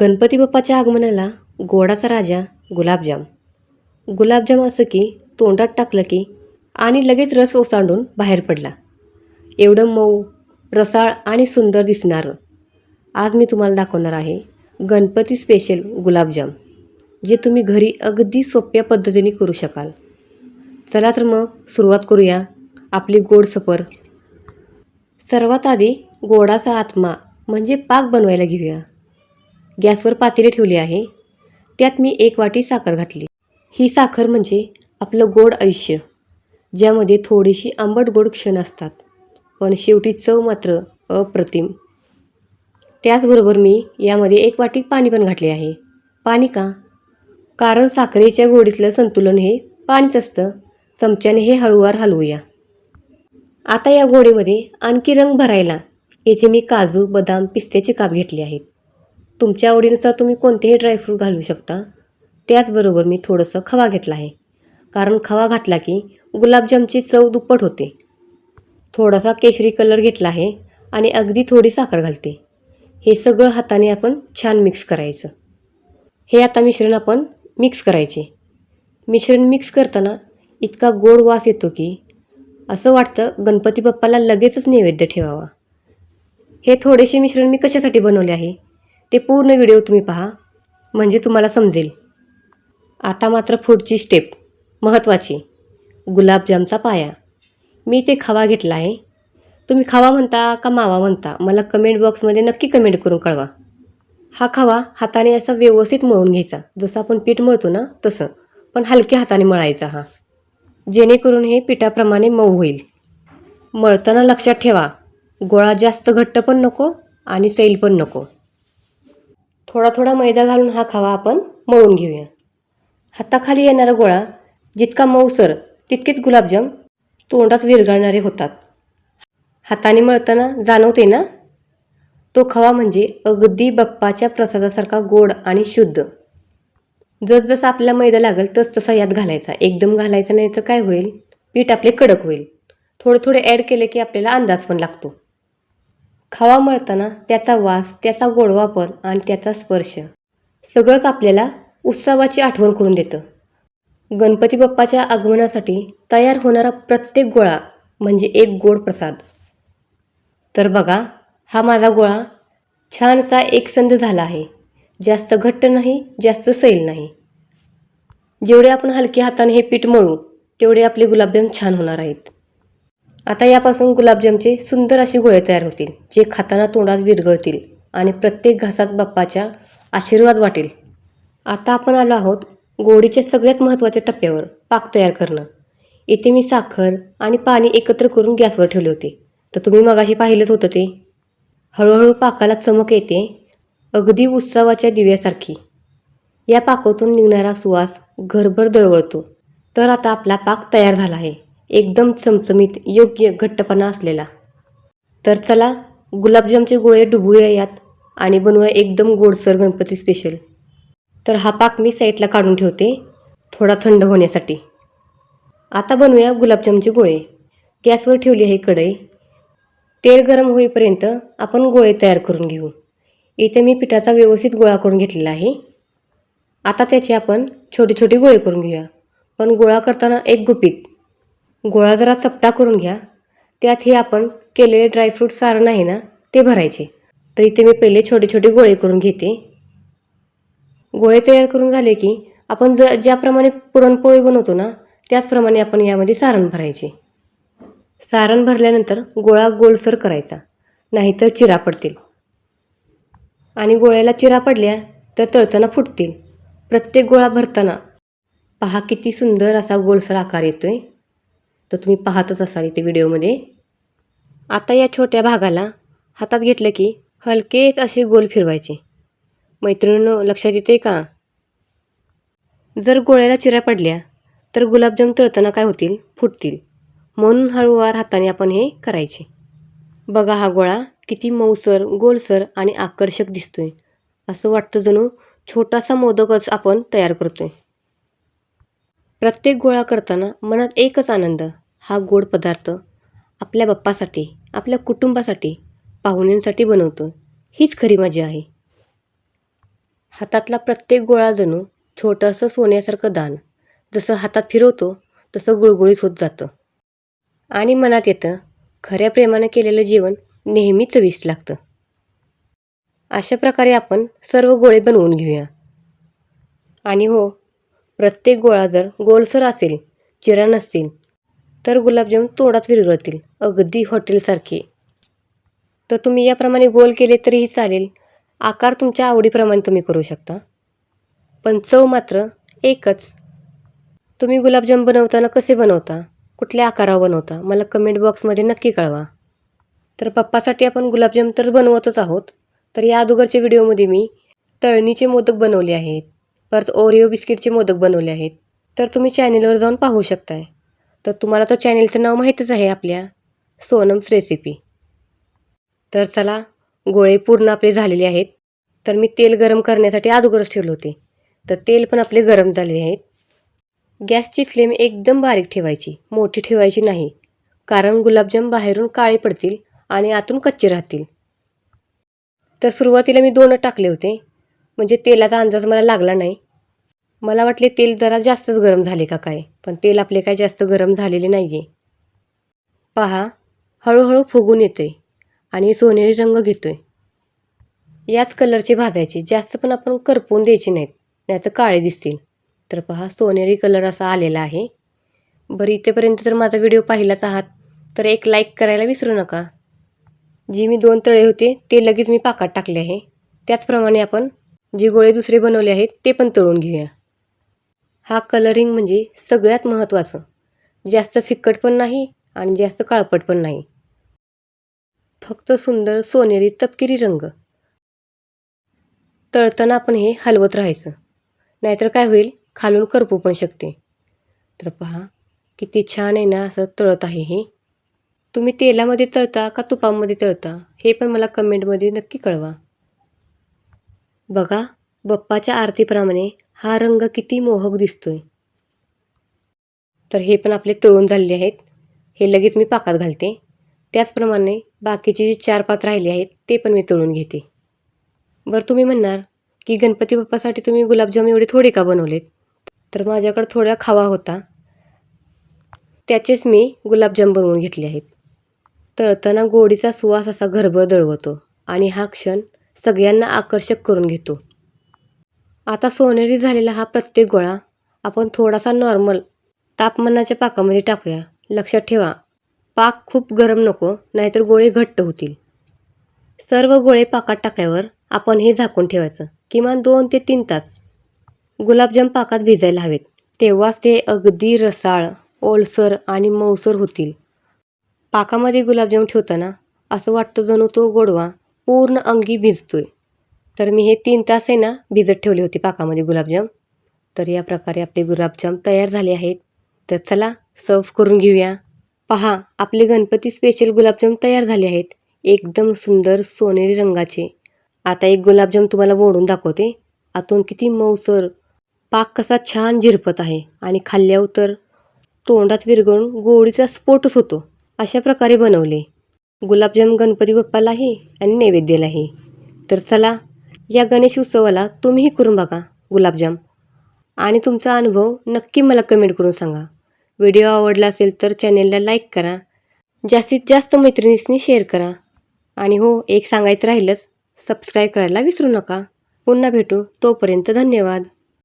गणपती बाप्पाच्या आगमनाला गोडाचा राजा गुलाबजाम. गुलाबजाम असं की तोंडात टाकलं की आणि लगेच रस ओसांडून बाहेर पडला. एवढं मऊ रसाळ आणि सुंदर दिसणारं. आज मी तुम्हाला दाखवणार आहे गणपती स्पेशल गुलाबजाम जे तुम्ही घरी अगदी सोप्या पद्धतीने करू शकाल. चला तर मग सुरुवात करूया आपली गोड सफर. सर्वात आधी गोडाचा आत्मा म्हणजे पाक बनवायला घेऊया. गॅसवर पातेले ठेवले आहे. त्यात मी एक वाटी साखर घातली. ही साखर म्हणजे आपलं गोड आयुष्य ज्यामध्ये थोडीशी आंबट गोड क्षण असतात पण शेवटी चव मात्र अप्रतिम. त्याचबरोबर मी यामध्ये एक वाटी पाणी पण घातले आहे. पाणी का? कारण साखरेच्या गोडीतलं संतुलन हे पाणीच असतं. चमच्याने हे हळूवार हलवूया. आता या गोडीमध्ये आणखी रंग भरायला येथे मी काजू बदाम पिस्त्याचे काप घेतले आहेत. तुमच्या आवडीनुसार तुम्ही कोणतेही ड्रायफ्रूट घालू शकता. त्याचबरोबर मी थोडंसं खवा घेतला आहे. कारण खवा घातला की गुलाबजामची चव दुप्पट होते. थोडासा केशरी कलर घेतला आहे आणि अगदी थोडी साखर घालते. हे सगळं हाताने आपण छान मिक्स करायचं. हे आता मिश्रण आपण मिक्स करायचे. मिश्रण मिक्स करताना इतका गोड वास येतो की असं वाटतं गणपती बाप्पाला लगेचच नैवेद्य ठेवावा. हे थोडेसे मिश्रण मी कशासाठी बनवले आहे? ते पूर्ण व्हिडिओ तुम्ही पहा म्हणजे तुम्हाला समजेल. आता मात्र पुढची स्टेप महत्त्वाची गुलाबजामचा पाया. मी ते खवा घेतला आहे. तुम्ही खवा म्हणता का मावा म्हणता? मला कमेंट बॉक्समध्ये नक्की कमेंट करून कळवा. हा खवा हाताने असा व्यवस्थित मळून घ्यायचा. जसं आपण पीठ मळतो ना तसं. पण हलक्या हाताने मळायचा हा. जेणेकरून हे पिठाप्रमाणे मऊ होईल. मळताना लक्षात ठेवा गोळा जास्त घट्ट पण नको आणि सैल पण नको. थोडा थोडा मैदा घालून हा खवा आपण मळून घेऊया. हाताखाली येणारा गोळा जितका मऊसर तितकेच गुलाबजाम तोंडात विरघळणारे होतात. हाताने मळताना जाणवते ना? तो खवा म्हणजे अगदी बप्पाच्या प्रसादासारखा गोड आणि शुद्ध. जसजसा आपल्याला मैदा लागेल तस तसा यात घालायचा. एकदम घालायचा नाही तर काय होईल? पीठ आपले कडक होईल. थोडे थोडे ॲड केले की आपल्याला अंदाज पण लागतो. खवा मळताना त्याचा वास त्याचा गोडवापण आणि त्याचा स्पर्श. सगळंच आपल्याला उत्सवाची आठवण करून देतं. गणपती बाप्पाच्या आगमनासाठी तयार होणारा प्रत्येक गोळा म्हणजे एक गोड प्रसाद. तर बघा हा माझा गोळा छानसा एकसंध झाला आहे. जास्त घट्ट नाही जास्त सैल नाही. जेवढे आपण हलक्या हाताने हे पीठ मळू तेवढे आपले गुलाबजाम छान होणार आहेत. आता यापासून गुलाबजामचे सुंदर असे गोळे तयार होतील जे खाताना तोंडात विरघळतील आणि प्रत्येक घासात बाप्पाच्या आशीर्वाद वाटेल. आता आपण आलो आहोत गोडीच्या सगळ्यात महत्त्वाच्या टप्प्यावर पाक तयार करणं. इथे मी साखर आणि पाणी एकत्र करून गॅसवर ठेवले होते. तर तुम्ही मगाशी पाहिलंच होतं ते. हळूहळू पाकाला चमक येते अगदी उत्सवाच्या दिव्यासारखी. या पाकातून निघणारा सुवास घरभर दळवळतो. तर आता आपला पाक तयार झाला आहे. एकदम चमचमीत योग्य घट्टपणा असलेला. तर चला गुलाबजामचे गोळे डुबूया यात आणि बनवूया एकदम गोडसर गणपती स्पेशल तर हा पाक मी साईडला काढून ठेवते थोडा थंड होण्यासाठी. आता बनवूया गुलाबजामचे गोळे. गॅसवर ठेवली आहे कढई. तेल गरम होईपर्यंत आपण गोळे तयार करून घेऊ. इथे मी पिठाचा व्यवस्थित गोळा करून घेतलेला आहे. आता त्याचे आपण छोटे छोटे गोळे करून घेऊया. पण गोळा करताना एक गुपित. गोळा जरा चपटा करून घ्या. त्यात हे आपण केलेले ड्रायफ्रूट सारण आहे ना ते भरायचे. तर इथे मी पहिले छोटे छोटे गोळे करून घेते. गोळे तयार करून झाले की आपण ज ज्याप्रमाणे पुरणपोळी बनवतो ना त्याचप्रमाणे आपण यामध्ये सारण भरायचे. सारण भरल्यानंतर गोळा गोलसर करायचा नाहीतर चिरा पडतील. आणि गोळ्याला चिरा पडल्या तर तळताना फुटतील. प्रत्येक गोळा भरताना पहा किती सुंदर असा गोलसर आकार येतोय. तर तुम्ही पाहतच असाल इथे व्हिडिओमध्ये. आता या छोट्या भागाला हातात घेतलं की हलकेच असे गोल फिरवायचे. मैत्रिणीनं लक्षात येते का? जर गोळ्याला चिऱ्या पडल्या तर गुलाबजाम तळताना काय होतील? फुटतील. म्हणून हळूवार हाताने आपण हे करायचे. बघा हा गोळा किती मऊसर गोलसर आणि आकर्षक दिसतोय. असं वाटतं जणू छोटासा मोदकच आपण तयार करतोय. प्रत्येक गोळा करताना मनात एकच आनंद हा गोड पदार्थ आपल्या बाप्पासाठी आपल्या कुटुंबासाठी पाहुण्यांसाठी बनवतो. हीच खरी मजा आहे. हातातला प्रत्येक गोळा जणू छोटंसं सोन्यासारखं दान. जसं हातात फिरवतो तसं गुळगुळीत होत जातं. आणि मनात येतं खऱ्या प्रेमानं केलेलं जेवण नेहमीच चविष्ट लागतं. अशा प्रकारे आपण सर्व गोळे बनवून घेऊया. आणि हो प्रत्येक गोळा जर गोलसर असेल चिरा नसतील तर गुलाबजाम तोडात विरघळतील. अगदी हॉटेलसारखे. तर तुम्ही याप्रमाणे गोल केले तरीही चालेल. आकार तुमच्या आवडीप्रमाणे तुम्ही करू शकता. पण चव मात्र एकच. तुम्ही गुलाबजाम बनवताना कसे बनवता? कुठल्या आकारावर बनवता? मला कमेंट बॉक्समध्ये नक्की कळवा. तर पप्पासाठी आपण गुलाबजाम तर बनवतच आहोत. तर या अगोदरच्या व्हिडिओमध्ये मी तळणीचे मोदक बनवले आहेत. परत ओरिओ बिस्किटचे मोदक बनवले आहेत. तर तुम्ही चॅनेलवर जाऊन पाहू शकताय. तर तुम्हाला तर चॅनेलचं नाव माहीतच आहे आपल्या. सोनम्स रेसिपी तर चला गोळे पूर्ण आपले झालेले आहेत. तर मी तेल गरम करण्यासाठी अगोदरच ठेवले होते. तर तेल पण आपले गरम झालेले आहेत. गॅसची फ्लेम एकदम बारीक ठेवायची. मोठी ठेवायची नाही. कारण गुलाबजाम बाहेरून काळे पडतील आणि आतून कच्चे राहतील. तर सुरुवातीला मी दोन टाकले होते. म्हणजे तेलाचा अंदाज मला लागला नाही. मला वाटले तेल जरा जास्तच गरम झाले का काय? पण तेल आपले काय जास्त गरम झालेले नाही आहे पहा हळूहळू फुगून येतोय आणि सोनेरी रंग घेतोय. याच कलरचे भाजायचे जास्त पण आपण करपून द्यायचे नाहीत नाही तर काळे दिसतील. तर पहा सोनेरी कलर असा आलेला आहे. बरं इथेपर्यंत तर माझा व्हिडिओ पाहिलाच आहात तर एक लाईक करायला विसरू नका. जी मी दोन तळे होते ते लगेच मी पाकात टाकले आहे. त्याचप्रमाणे आपण जे गोळे दुसरे बनवले आहेत ते पण तळून घेऊया. हा कलरिंग म्हणजे सगळ्यात महत्त्वाचं जास्त फिक्कट पण नाही आणि जास्त काळपट पण नाही. फक्त सुंदर सोनेरी तपकिरी रंग. तळताना आपण हे हलवत राहायचं. नाहीतर काय होईल? खालून करपू पण शकते. तर पहा किती छान आहे ना असं तळत आहे हे. तुम्ही तेलामध्ये तळता का तुपामध्ये तळता? हे पण मला कमेंटमध्ये नक्की कळवा. बघा बप्पाच्या आरतीप्रमाणे हा रंग किती मोहक दिसतोय. तर हे पण आपले तळून झालेले आहेत. हे लगेच मी पाकात घालते. त्याचप्रमाणे बाकीचे जे चार पाच राहिले आहेत ते पण मी तळून घेते. बरं तुम्ही म्हणणार की गणपती बाप्पासाठी तुम्ही गुलाबजाम एवढे थोडे का बनवलेत? तर माझ्याकडे थोडा खावा होता. त्याचेच मी गुलाबजाम बनवून घेतले आहेत. तळताना गोडीचा सुवास असा घरभर दळवतो आणि हा क्षण सगळ्यांना आकर्षक करून घेतो. आता सोनेरी झालेला हा प्रत्येक गोळा आपण थोडासा नॉर्मल तापमानाच्या पाकामध्ये टाकूया. लक्षात ठेवा. पाक खूप गरम नको नाहीतर गोळे घट्ट होतील. सर्व गोळे पाकात टाकल्यावर आपण हे झाकून ठेवायचं. किमान दोन ते तीन तास. गुलाबजाम पाकात भिजायला हवेत. तेव्हाच ते अगदी रसाळ ओलसर आणि मऊसर होतील. पाकामध्ये गुलाबजाम ठेवताना असं वाटतं जणू तो गोडवा पूर्ण अंगी भिजतोय. तर मी हे तीन तास आहे ना भिजत ठेवले होते पाकामध्ये गुलाबजाम. तर या प्रकारे आपले गुलाबजाम तयार झाले आहेत. तर चला सर्व करून घेऊया. पहा आपले गणपती स्पेशल गुलाबजाम तयार झाले आहेत. एकदम सुंदर सोनेरी रंगाचे. आता एक गुलाबजाम तुम्हाला ओढून दाखवते. आतून किती मऊसर. पाक कसा छान झिरपत आहे. आणि खाल्ल्यावर तर तोंडात विरघळून गोडीचा स्फोटच होतो. अशा प्रकारे बनवले. गुलाबजाम गणपती बाप्पालाही आणि नैवेद्यालाही. तर चला या गणेश उत्सवाला तुम्हीही करून बघा गुलाबजाम. आणि तुमचा अनुभव नक्की मला कमेंट करून सांगा. व्हिडिओ आवडला असेल तर चॅनेलला लाईक करा. जास्तीत जास्त मैत्रिणीसनी शेअर करा. आणि हो एक सांगायचं राहिलंच सबस्क्राईब करायला विसरू नका. पुन्हा भेटू तोपर्यंत धन्यवाद.